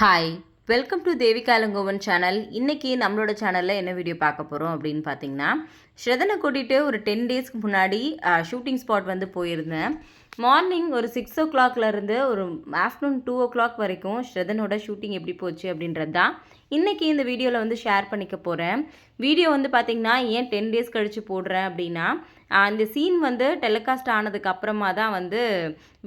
Hi welcome to Devika Ilangovan channel இன்றைக்கி நம்மளோட சேனலில் என்ன வீடியோ பார்க்க போகிறோம் அப்படின்னு பார்த்தீங்கன்னா ஸ்ரதனை கூட்டிகிட்டு ஒரு டென் டேஸ்க்கு முன்னாடி ஷூட்டிங் ஸ்பாட் வந்து போயிருந்தேன். மார்னிங் ஒரு சிக்ஸ் ஓ கிளாக்லேருந்து ஒரு ஆஃப்டர்நூன் டூ ஓ கிளாக் வரைக்கும் ஸ்ரதனோட ஷூட்டிங் எப்படி போச்சு அப்படின்றது தான் இன்றைக்கி இந்த வீடியோவில் வந்து ஷேர் பண்ணிக்க போகிறேன் வீடியோ வந்து பார்த்திங்கன்னா ஏன் டென் டேஸ் கழித்து போடுறேன் அப்படின்னா அந்த இந்த சீன் வந்து டெலிகாஸ்ட் ஆனதுக்கு அப்புறமா தான் வந்து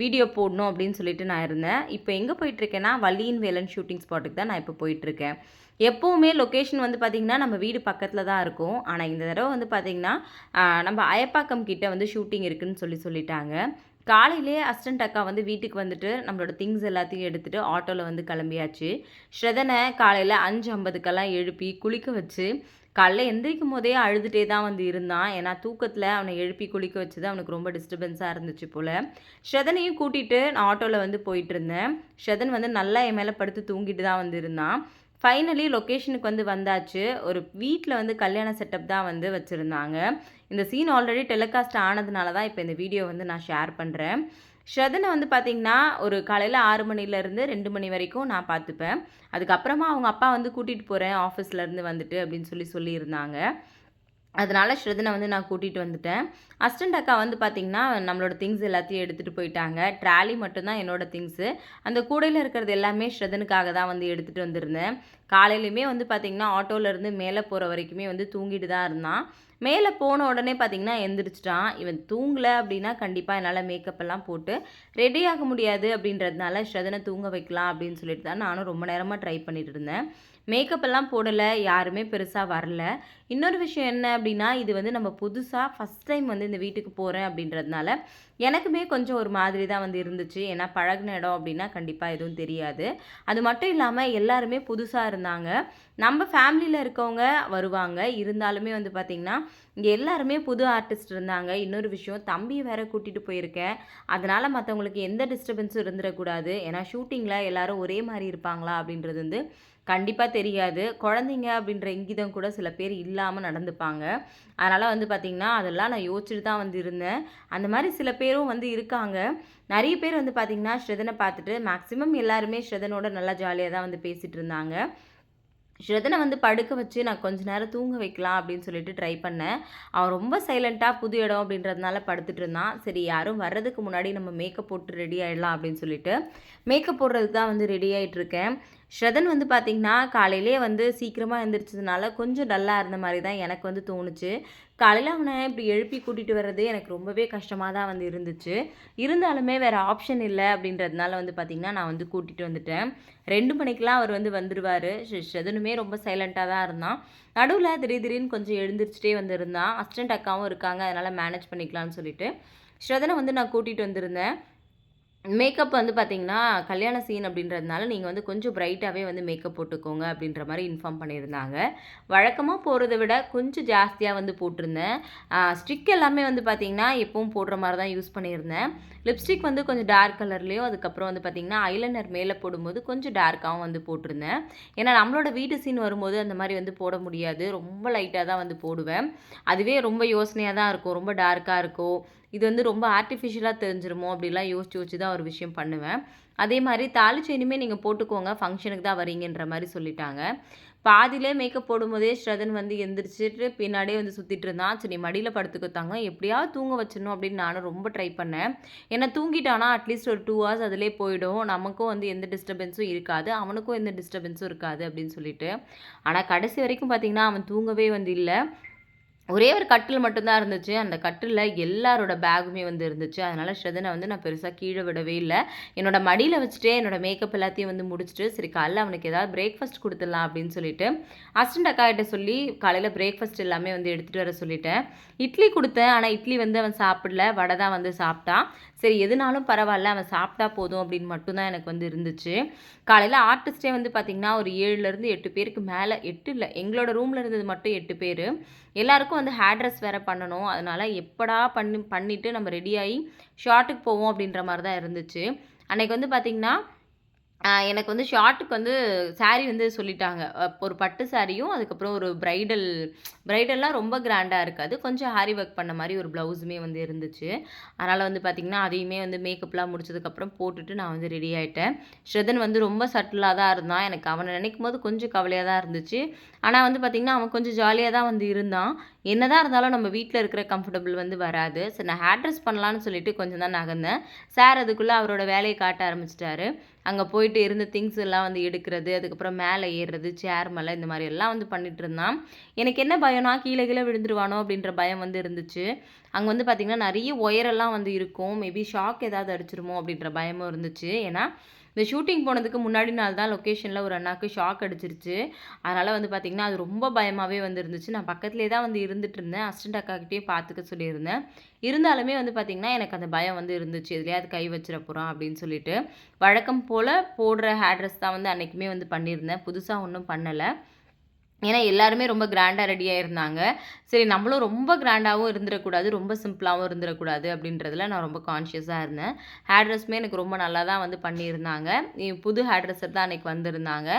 வீடியோ போடணும் அப்படின்னு சொல்லிட்டு நான் இருந்தேன். இப்போ எங்கே போயிட்டுருக்கேன்னா வள்ளியின் வேலன் ஷூட்டிங் ஸ்பாட்டுக்கு தான் நான் இப்போ போயிட்டுருக்கேன். எப்போவுமே லொக்கேஷன் வந்து பார்த்திங்கன்னா நம்ம வீடு பக்கத்தில் தான் இருக்கும். ஆனால் இந்த தடவை வந்து பார்த்திங்கன்னா நம்ம அயப்பாக்கம் கிட்டே வந்து ஷூட்டிங் இருக்குதுன்னு சொல்லி சொல்லிட்டாங்க. காலையிலே அசிஸ்டன்ட் அக்கா வந்து வீட்டுக்கு வந்துட்டு நம்மளோட திங்ஸ் எல்லாத்தையும் எடுத்துகிட்டு ஆட்டோவில் வந்து கிளம்பியாச்சு. ஸ்ரதனை காலையில் அஞ்சு ஐம்பதுக்கெல்லாம் எழுப்பி குளிக்க வச்சு காலைல எந்திரிக்கும் போதே அழுதுகிட்டே தான் வந்து இருந்தான். ஏன்னா தூக்கத்தில் அவனை எழுப்பி குளிக்க வச்சது அவனுக்கு ரொம்ப டிஸ்டர்பன்ஸாக இருந்துச்சு போல். ஸ்ரதனையும் கூட்டிகிட்டு நான் ஆட்டோவில் வந்து போயிட்டு இருந்தேன். ஸ்ரதன் வந்து நல்லா என் மேலே படுத்து தூங்கிட்டு தான் வந்து இருந்தான். ஃபைனலி லொக்கேஷனுக்கு வந்து வந்தாச்சு. ஒரு வீட்டில் வந்து கல்யாண செட்டப் தான் வந்து வச்சுருந்தாங்க. இந்த சீன் ஆல்ரெடி டெலிகாஸ்ட் ஆனதுனால தான் இப்போ இந்த வீடியோ வந்து நான் ஷேர் பண்ணுறேன் ஸ்ரதனை வந்து பார்த்திங்கன்னா ஒரு காலையில் ஆறு மணிலேருந்து ரெண்டு மணி வரைக்கும் நான் பார்த்துப்பேன் அதுக்கப்புறமா அவங்க அப்பா வந்து கூட்டிகிட்டு போகிறேன் ஆஃபீஸ்லேருந்து வந்துட்டு அப்படின்னு சொல்லி சொல்லியிருந்தாங்க. அதனால் ஸ்ரதனை வந்து நான் கூட்டிகிட்டு வந்துட்டேன். அஸ்டண்ட் அக்கா வந்து பார்த்திங்கன்னா நம்மளோட திங்ஸ் எல்லாத்தையும் எடுத்துகிட்டு போயிட்டாங்க. ட்ராலி மட்டும்தான் என்னோடய திங்ஸு அந்த கூடையில் இருக்கிறது எல்லாமே ஸ்ரதனுக்காக தான் வந்து எடுத்துகிட்டு வந்திருந்தேன். காலையிலையுமே வந்து பார்த்திங்கன்னா ஆட்டோலேருந்து மேலே போகிற வரைக்குமே வந்து தூங்கிட்டு தான் இருந்தான். மேலே போன உடனே பார்த்திங்கன்னா எந்திரிச்சிட்டான். இவன் தூங்கலை அப்படின்னா கண்டிப்பாக என்னால் மேக்கப் எல்லாம் போட்டு ரெடி ஆக முடியாது அப்படின்றதுனால ஸ்ரதனை தூங்க வைக்கலாம் அப்படின்னு சொல்லிட்டு தான் நானும் ரொம்ப நேரமாக ட்ரை பண்ணிட்டு இருந்தேன். மேக்கப் எல்லாம் போடலை யாருமே பெருசாக வரல. இன்னொரு விஷயம் என்ன அப்படின்னா இது வந்து நம்ம புதுசாக ஃபஸ்ட் டைம் வந்து இந்த வீட்டுக்கு போகிறேன் அப்படின்றதுனால எனக்குமே கொஞ்சம் ஒரு மாதிரி தான் வந்து இருந்துச்சு. ஏன்னா பழகின இடம் அப்படின்னா கண்டிப்பாக எதுவும் தெரியாது. அது மட்டும் இல்லாமல் எல்லாருமே புதுசாக இருந்தாங்க. நம்ம ஃபேமிலியில் இருக்கவங்க வருவாங்க. இருந்தாலுமே வந்து பார்த்திங்கன்னா இங்கே எல்லாருமே புது ஆர்டிஸ்ட் இருந்தாங்க. இன்னொரு விஷயம் தம்பியை வேற கூட்டிகிட்டு போயிருக்கேன். அதனால் மற்றவங்களுக்கு எந்த டிஸ்டர்பன்ஸும் இருந்துடக்கூடாது. ஏன்னா ஷூட்டிங்கில் எல்லோரும் ஒரே மாதிரி இருப்பாங்களா அப்படின்றது வந்து கண்டிப்பாக தெரியாது. குழந்தைங்க அப்படின்ற இங்கிதம் கூட சில பேர் இல்லாமல் நடந்துப்பாங்க. அதனால் வந்து பார்த்திங்கன்னா அதெல்லாம் நான் யோசிச்சுட்டு தான் வந்து இருந்தேன். அந்த மாதிரி சில பேரும் வந்து இருக்காங்க. நிறைய பேர் வந்து பார்த்திங்கன்னா ஸ்ரதனை பார்த்துட்டு மேக்ஸிமம் எல்லாருமே ஸ்ரதனோட நல்லா ஜாலியாக தான் வந்து பேசிகிட்டு இருந்தாங்க. ஸ்ரதனை வந்து படுக்க வச்சு நான் கொஞ்ச நேரம் தூங்க வைக்கலாம் அப்படின்னு சொல்லிட்டு ட்ரை பண்ணேன். அவன் ரொம்ப சைலண்ட்டாக புது இடம் அப்படின்றதுனால படுத்துட்டு இருந்தான். சரி யாரும் வர்றதுக்கு முன்னாடி நம்ம மேக்கப் போட்டு ரெடி ஆகிடலாம் அப்படின்னு சொல்லிட்டு மேக்கப் போடுறதுக்கு தான் வந்து ரெடி ஆகிட்டு இருக்கேன். ஸ்ரதன் வந்து பார்த்திங்கன்னா காலையிலே வந்து சீக்கிரமாக எழுந்திரிச்சதுனால கொஞ்சம் டல்லாக இருந்த மாதிரி தான் எனக்கு வந்து தோணுச்சு. காலையில் அவனை இப்படி எழுப்பி கூட்டிகிட்டு வர்றது எனக்கு ரொம்பவே கஷ்டமாக தான் வந்து இருந்துச்சு. இருந்தாலுமே வேறு ஆப்ஷன் இல்லை அப்படின்றதுனால வந்து பார்த்திங்கன்னா நான் வந்து கூட்டிகிட்டு வந்துட்டேன். ரெண்டு மணிக்கெலாம் அவர் வந்து வந்துடுவார் ஸ்ரதனுமே ரொம்ப சைலண்ட்டாக தான் இருந்தான். நடுவில் திடீர் திடீர்னு கொஞ்சம் எழுந்திரிச்சிட்டே வந்திருந்தான் அசிஸ்டன்ட் அக்காவும் இருக்காங்க. அதனால் மேனேஜ் பண்ணிக்கலாம்னு சொல்லிட்டு ஸ்ரதனை வந்து நான் கூட்டிகிட்டு வந்திருந்தேன். மேக்கப் வந்து பார்த்தீங்கன்னா கல்யாண சீன் அப்படின்றதுனால நீங்கள் வந்து கொஞ்சம் பிரைட்டாகவே வந்து மேக்கப் போட்டுக்கோங்க அப்படின்ற மாதிரி இன்ஃபார்ம் பண்ணியிருந்தாங்க. வழக்கமாக போகிறத விட கொஞ்சம் ஜாஸ்தியாக வந்து போட்டிருந்தேன். ஸ்டிக் எல்லாமே வந்து பார்த்தீங்கன்னா எப்பவும் போடுற மாதிரி தான் யூஸ் பண்ணியிருந்தேன். லிப்ஸ்டிக் வந்து கொஞ்சம் டார்க் கலர்லேயும் அதுக்கப்புறம் வந்து பார்த்தீங்கன்னா ஐலைனர் மேலே போடும்போது கொஞ்சம் டார்க்காகவும் வந்து போட்டிருந்தேன். ஏன்னா நம்மளோட வீட்டு சீன் வரும்போது அந்த மாதிரி வந்து போட முடியாது. ரொம்ப லைட்டாக தான் வந்து போடுவேன். அதுவே ரொம்ப யோசனையாக தான் இருக்கும். ரொம்ப டார்க்காக இருக்கும் இது வந்து ரொம்ப ஆர்டிஃபிஷியலாக தெரிஞ்சிருமோ அப்படிலாம் யோசிச்சு யோசிச்சு தான் ஒரு விஷயம் பண்ணுவேன். அதே மாதிரி தாலி செயினுமே நீங்கள் போட்டுக்கோங்க. ஃபங்க்ஷனுக்கு தான் வரீங்கன்ற மாதிரி சொல்லிட்டாங்க. பாதியிலே மேக்கப் போடும்போதே ஸ்ரதன் வந்து எந்திரிச்சிட்டு பின்னாடியே வந்து சுற்றிட்டு இருந்தான். சரி மடியில் படுத்துக்கத்தாங்க எப்படியாவது தூங்க வச்சிடணும் அப்படின்னு நானும் ரொம்ப ட்ரை பண்ணேன். ஏன்னா தூங்கிட்டானா அட்லீஸ்ட் ஒரு டூ ஹவர்ஸ் அதிலே போயிடும். நமக்கும் வந்து எந்த டிஸ்டர்பன்ஸும் இருக்காது. அவனுக்கும் எந்த டிஸ்டர்பன்ஸும் இருக்காது அப்படின்னு சொல்லிட்டு. ஆனால் கடைசி வரைக்கும் பார்த்தீங்கன்னா அவன் தூங்கவே வந்து இல்லை. ஒரே ஒரு கட்டில் மட்டும்தான் இருந்துச்சு. அந்த கட்டிலில் எல்லாரோட பேகுமே வந்து இருந்துச்சு. அதனால் ஸ்ரதனை வந்து நான் பெருசாக கீழே விடவே இல்லை. என்னோட மடியில் வச்சுட்டே என்னோட மேக்கப் எல்லாத்தையும் வந்து முடிச்சுட்டு சரி காலைல அவனுக்கு ஏதாவது பிரேக்ஃபாஸ்ட் கொடுத்துடலாம் அப்படின்னு சொல்லிட்டு அசிஸ்டன்ட் அக்கா கிட்ட சொல்லி காலையில் பிரேக்ஃபாஸ்ட் எல்லாமே வந்து எடுத்துகிட்டு வர சொல்லிட்டேன். இட்லி கொடுத்தேன் ஆனால் இட்லி வந்து அவன் சாப்பிடல. வடை தான் வந்து சாப்பிட்டான். சரி எதுனாலும் பரவாயில்ல அவன் சாப்பிட்டா போதும் அப்படின்னு மட்டும்தான் எனக்கு வந்து இருந்துச்சு. காலையில் ஆர்டிஸ்டே வந்து பார்த்திங்கன்னா ஒரு ஏழுலேருந்து எட்டு பேருக்கு மேலே எட்டு இல்லை எங்களோட ரூமில் இருந்தது மட்டும் எட்டு பேர். எல்லாருக்கும் வந்து ஹேர் ட்ரெஸ் வேறு பண்ணணும். அதனால் எப்படா பண்ணி பண்ணிவிட்டு நம்ம ரெடியாகி ஷார்ட்டுக்கு போவோம் அப்படின்ற மாதிரி தான் இருந்துச்சு. அன்றைக்கி வந்து பார்த்திங்கன்னா எனக்கு வந்து ஷார்ட்டுக்கு வந்து சாரீ வந்து சொல்லிட்டாங்க. ஒரு பட்டு சாரியும் அதுக்கப்புறம் ஒரு ப்ரைடல் ப்ரைடல்லாம் ரொம்ப கிராண்டாக இருக்காது. கொஞ்சம் ஹாரி ஒர்க் பண்ண மாதிரி ஒரு ப்ளவுஸுமே வந்து இருந்துச்சு. அதனால் வந்து பார்த்திங்கன்னா அதையுமே வந்து மேக்கப்லாம் முடிச்சதுக்கப்புறம் போட்டுட்டு நான் வந்து ரெடி ஆகிட்டேன் ஸ்ரதன் வந்து ரொம்ப சட்டிலாக தான் இருந்தான். எனக்கு அவனை நினைக்கும் போது கொஞ்சம் கவலையாக தான் இருந்துச்சு. ஆனால் வந்து பார்த்திங்கன்னா அவன் கொஞ்சம் ஜாலியாக தான் வந்து இருந்தான். என்ன தான் இருந்தாலும் நம்ம வீட்டில் இருக்கிற கம்ஃபர்டபுள் வந்து வராது. சரி நான் ஹேர் ட்ரெஸ் பண்ணலான்னு சொல்லிட்டு கொஞ்சம் தான் நகர்ந்தேன். சார் அதுக்குள்ளே அவரோட வேலையை காட்ட ஆரம்பிச்சிட்டாரு. அங்கே போயிட்டு இருந்த திங்ஸ் எல்லாம் வந்து எடுக்கிறது அதுக்கப்புறம் மேலே ஏறுறது சேர் மேலே இந்த மாதிரி எல்லாம் வந்து பண்ணிட்டு இருந்தான். எனக்கு என்ன பயம்னா கீழே கீழே விழுந்துருவானோ அப்படின்ற பயம் வந்து இருந்துச்சு. அங்கே வந்து பார்த்திங்கன்னா நிறைய ஒயரெல்லாம் வந்து இருக்கும். மேபி ஷாக் ஏதாவது அடிச்சிருமோ அப்படின்ற பயமும் இருந்துச்சு. ஏன்னா இந்த ஷூட்டிங் போனதுக்கு முன்னாடி நாள் தான் லொக்கேஷனில் ஒரு அண்ணாக்கு ஷாக் அடிச்சிருச்சு. அதனால் வந்து பார்த்திங்கன்னா அது ரொம்ப பயமாகவே வந்து இருந்துச்சு நான் பக்கத்துலேயே தான் வந்து இருந்துட்டு இருந்தேன். அசிஸ்டண்ட் அக்காக்கிட்டே பார்த்துக்க சொல்லியிருந்தேன். இருந்தாலுமே வந்து பார்த்திங்கன்னா எனக்கு அந்த பயம் வந்து இருந்துச்சு. எதுலையாவது கை வச்சிட போகிறோம் அப்படின்னு சொல்லிட்டு. வழக்கம் போல் போடுற ஹேர் ட்ரெஸ் தான் வந்து அன்றைக்குமே வந்து பண்ணியிருந்தேன். புதுசாக ஒன்றும் பண்ணலை. ஏன்னா எல்லாருமே ரொம்ப கிராண்டாக ரெடியாக இருந்தாங்க சரி நம்மளும் ரொம்ப கிராண்டாகவும் இருந்துடக்கூடாது ரொம்ப சிம்பிளாகவும் இருந்துடக்கூடாது அப்படின்றதுல நான் ரொம்ப கான்ஷியஸாக இருந்தேன். ஹேர் ட்ரெஸ்மே எனக்கு ரொம்ப நல்லா தான் வந்து பண்ணியிருந்தாங்க. புது ஹேர் ட்ரெஸ்ஸர் தான் அன்றைக்கி வந்திருந்தாங்க.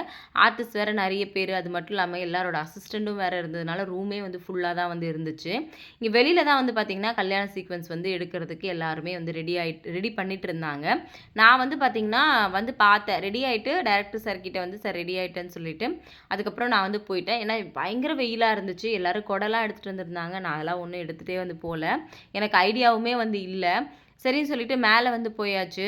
ஆர்டிஸ்ட் வேறு நிறைய பேர் அது மட்டும் இல்லாமல் எல்லாரோட அசிஸ்டண்ட்டும் வேறு இருந்ததுனால ரூமே வந்து ஃபுல்லாக தான் வந்து இருந்துச்சு. இங்கே வெளியில் தான் வந்து பார்த்திங்கன்னா கல்யாண சீக்வன்ஸ் வந்து எடுக்கிறதுக்கு எல்லாருமே வந்து ரெடி ஆகிட்டு ரெடி பண்ணிட்டு இருந்தாங்க நான் வந்து பார்த்திங்கன்னா வந்து பார்த்தேன் ரெடி ஆகிட்டு டேரக்டர் சார்கிட்ட வந்து சார் ரெடி ஆகிட்டேன்னு சொல்லிட்டு. அதுக்கப்புறம் நான் வந்து போயிட்டேன். ஏன்னா பயங்கர வெயிலாக இருந்துச்சு. எல்லோரும் குடலாம் எடுத்துகிட்டு வந்துருந்தாங்க நான் அதெல்லாம் ஒன்றும் எடுத்துகிட்டே வந்து போகல. எனக்கு ஐடியாவுமே வந்து இல்லை. சரின்னு சொல்லிட்டு மேலே வந்து போயாச்சு.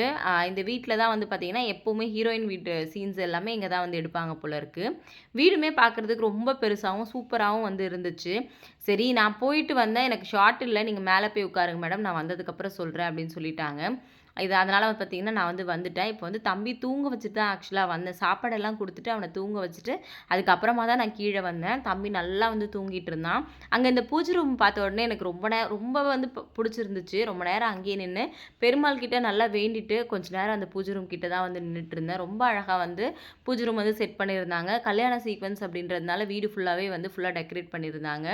இந்த வீட்டில் தான் வந்து பார்த்திங்கன்னா எப்போவுமே ஹீரோயின் வீட்டு சீன்ஸ் எல்லாமே இங்கே தான் வந்து எடுப்பாங்க போல இருக்குது வீடுமே பார்க்குறதுக்கு ரொம்ப பெருசாகவும் சூப்பராகவும் வந்து இருந்துச்சு. சரி நான் போயிட்டு வந்தேன். எனக்கு ஷார்ட் இல்லை. நீங்கள் மேலே போய் உட்காருங்க மேடம் நான் வந்ததுக்கப்புறம் சொல்கிறேன் அப்படின்னு சொல்லிட்டாங்க. இது அதனால் வந்து பார்த்திங்கன்னா நான் வந்து வந்துட்டேன். இப்போ வந்து தம்பி தூங்க வச்சுட்டு தான் ஆக்சுவலாக வந்தேன். சாப்பாடெல்லாம் கொடுத்துட்டு அவனை தூங்க வச்சுட்டு அதுக்கப்புறமா தான் நான் கீழே வந்தேன். தம்பி நல்லா வந்து தூங்கிட்டு இருந்தான். அங்கே இந்த பூஜை ரூம் பார்த்த உடனே எனக்கு ரொம்ப நேரம் ரொம்ப வந்து பிடிச்சிருந்துச்சு. ரொம்ப நேரம் அங்கேயே நின்று பெருமாள் கிட்ட நல்லா வேண்டிட்டு கொஞ்ச நேரம் அந்த பூஜை ரூம் கிட்ட தான் வந்து நின்றுட்டு இருந்தேன். ரொம்ப அழகாக வந்து பூஜை ரூம் வந்து செட் பண்ணியிருந்தாங்க. கல்யாண சீக்வன்ஸ் அப்படின்றதுனால வீடு ஃபுல்லாகவே வந்து ஃபுல்லாக டெக்கரேட் பண்ணியிருந்தாங்க.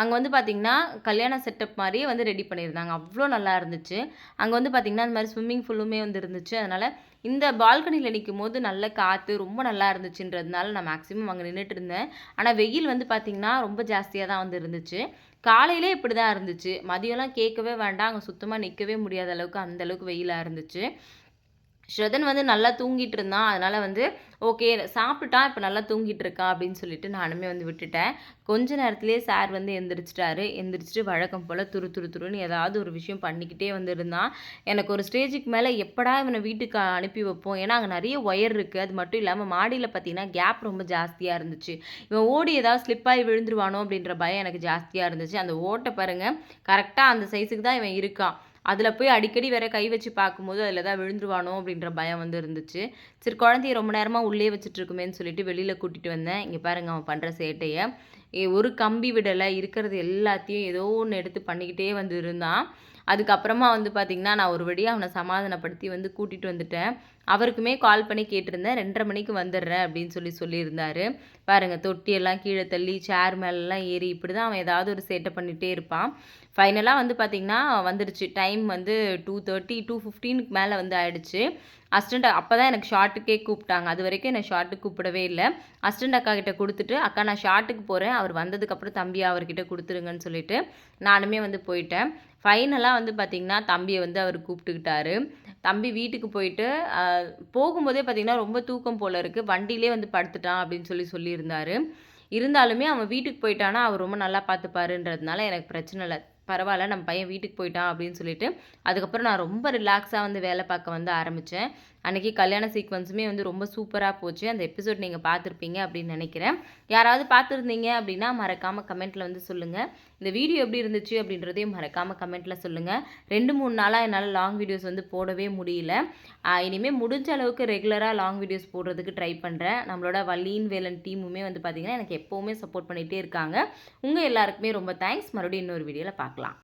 அங்கே வந்து பார்த்திங்கன்னா கல்யாண செட்டப் மாதிரியே வந்து ரெடி பண்ணியிருந்தாங்க. அவ்வளோ நல்லா இருந்துச்சு. அங்கே வந்து பார்த்திங்கன்னா அந்த மாதிரி ஸ்விம்மிங் ஃபுல்லுமே வந்து இருந்துச்சு. அதனால் இந்த பால்கனியில் நிற்கும் போது நல்ல காற்று ரொம்ப நல்லா இருந்துச்சுன்றதுனால நான் மேக்ஸிமம் அங்கே நின்றுட்டு இருந்தேன். ஆனால் வெயில் வந்து பார்த்திங்கன்னா ரொம்ப ஜாஸ்தியாக தான் வந்து இருந்துச்சு. காலையிலே இப்படி தான் இருந்துச்சு. மதியம்லாம் கேட்கவே வேண்டாம். அங்கே சுத்தமாக நிற்கவே முடியாத அளவுக்கு அந்தளவுக்கு வெயிலாக இருந்துச்சு. ஸ்ரதன் வந்து நல்லா தூங்கிட்டு இருந்தான். அதனால் வந்து ஓகே சாப்பிட்டுட்டான் இப்போ நல்லா தூங்கிட்டு இருக்கான் அப்படின்னு சொல்லிட்டு நானுமே வந்து விட்டுட்டேன். கொஞ்ச நேரத்துலேயே சார் வந்து எந்திரிச்சிட்டாரு. எந்திரிச்சிட்டு வழக்கம் போல் துரு துரு துருன்னு ஏதாவது ஒரு விஷயம் பண்ணிக்கிட்டே வந்து இருந்தான். எனக்கு ஒரு ஸ்டேஜுக்கு மேலே எப்படா இவனை வீட்டுக்கு அனுப்பி வைப்போம்? ஏன்னா அங்கே நிறைய ஒயர் இருக்குது அது மட்டும் இல்லாமல் மாடியில் பார்த்தீங்கன்னா கேப் ரொம்ப ஜாஸ்தியாக இருந்துச்சு. இவன் ஓடி ஏதாவது ஸ்லிப்பாகி விழுந்துருவானோ அப்படின்ற பயம் எனக்கு ஜாஸ்தியாக இருந்துச்சு. அந்த ஓட்டை பாருங்கள் கரெக்டாக அந்த சைஸுக்கு தான் இவன் இருக்கான். அதில் போய் அடிக்கடி வேற கை வச்சு பார்க்கும்போது அதில் தான் விழுந்துருவானோ அப்படின்ற பயம் வந்து இருந்துச்சு. சரி குழந்தைய ரொம்ப நேரமாக உள்ளே வச்சுட்டு இருக்குமேன்னு சொல்லிட்டு வெளியில் கூட்டிகிட்டு வந்தேன். இங்கே பாருங்க அவன் பண்ணுற சேட்டையை. ஒரு கம்பி விடலை இருக்கிறது எல்லாத்தையும் ஏதோ ஒன்று எடுத்து பண்ணிக்கிட்டே வந்து இருந்தான். அதுக்கப்புறமா வந்து பார்த்திங்கன்னா நான் ஒரு வழியாக அவனை சமாதானப்படுத்தி வந்து கூட்டிகிட்டு வந்துட்டேன். அவருக்குமே கால் பண்ணி கேட்டிருந்தேன் ரெண்டரை மணிக்கு வந்துடுறேன் அப்படின்னு சொல்லி சொல்லியிருந்தாரு. பாருங்கள் தொட்டியெல்லாம் கீழே தள்ளி சேர் மேலெலாம் ஏறி இப்படி தான் அவன் ஏதாவது ஒரு சேட்டை பண்ணிகிட்டே இருப்பான். ஃபைனலாக வந்து பார்த்திங்கன்னா வந்துடுச்சு டைம் வந்து டூ தேர்ட்டி டூ ஃபிஃப்டீனுக்கு மேலே வந்து ஆயிடுச்சு. அஸ்டண்ட் அப்போ தான் எனக்கு ஷார்ட்டுக்கே கூப்பிட்டாங்க. அது வரைக்கும் என்னை ஷார்ட்டுக்கு கூப்பிடவே இல்லை. அஸ்டண்ட் அக்கா கிட்ட கொடுத்துட்டு அக்கா நான் ஷார்ட்டுக்கு போகிறேன் அவர் வந்ததுக்கப்புறம் தம்பியை அவர்கிட்ட கொடுத்துருங்கன்னு சொல்லிட்டு நானுமே வந்து போயிட்டேன். ஃபைனலாக வந்து பார்த்திங்கன்னா தம்பியை வந்து அவர் கூப்பிட்டுக்கிட்டாரு. தம்பி வீட்டுக்கு போயிட்டு போகும்போதே பார்த்திங்கன்னா ரொம்ப தூக்கம் போல் இருக்குது வண்டியிலே வந்து படுத்துட்டான் அப்படின்னு சொல்லி சொல்லியிருந்தார். இருந்தாலுமே அவன் வீட்டுக்கு போயிட்டானா அவர் ரொம்ப நல்லா பார்த்துப்பாருன்றதுனால எனக்கு பிரச்சனை இல்லை. பரவாயில்ல நம்ம பையன் வீட்டுக்கு போயிட்டான் அப்படின்னு சொல்லிட்டு அதுக்கப்புறம் நான் ரொம்ப ரிலாக்ஸாக வந்து வேலை பார்க்க வந்து ஆரம்பித்தேன் அன்றைக்கி கல்யாண சீக்வன்ஸுமே வந்து ரொம்ப சூப்பராக போச்சு. அந்த எபிசோட் நீங்கள் பார்த்துருப்பீங்க அப்படின்னு நினைக்கிறேன். யாராவது பார்த்துருந்தீங்க அப்படின்னா மறக்காமல் கமெண்ட்டில் வந்து சொல்லுங்கள் இந்த வீடியோ எப்படி இருந்துச்சு அப்படின்றதையும் மறக்காமல் கமெண்ட்டில் சொல்லுங்கள் ரெண்டு மூணு நாளாக என்னால் லாங் வீடியோஸ் வந்து போடவே முடியல. இனிமேல் முடிஞ்ச அளவுக்கு ரெகுலராக லாங் வீடியோஸ் போடுறதுக்கு ட்ரை பண்ணுறேன் நம்மளோட வள்ளீன் வேலன் டீமுமே வந்து பார்த்திங்கன்னா எனக்கு எப்போவுமே சப்போர்ட் பண்ணிகிட்டே இருக்காங்க. உங்கள் எல்லாருக்குமே ரொம்ப தேங்க்ஸ் மறுபடியும் இன்னொரு வீடியோவில் பார்க்கலாம்.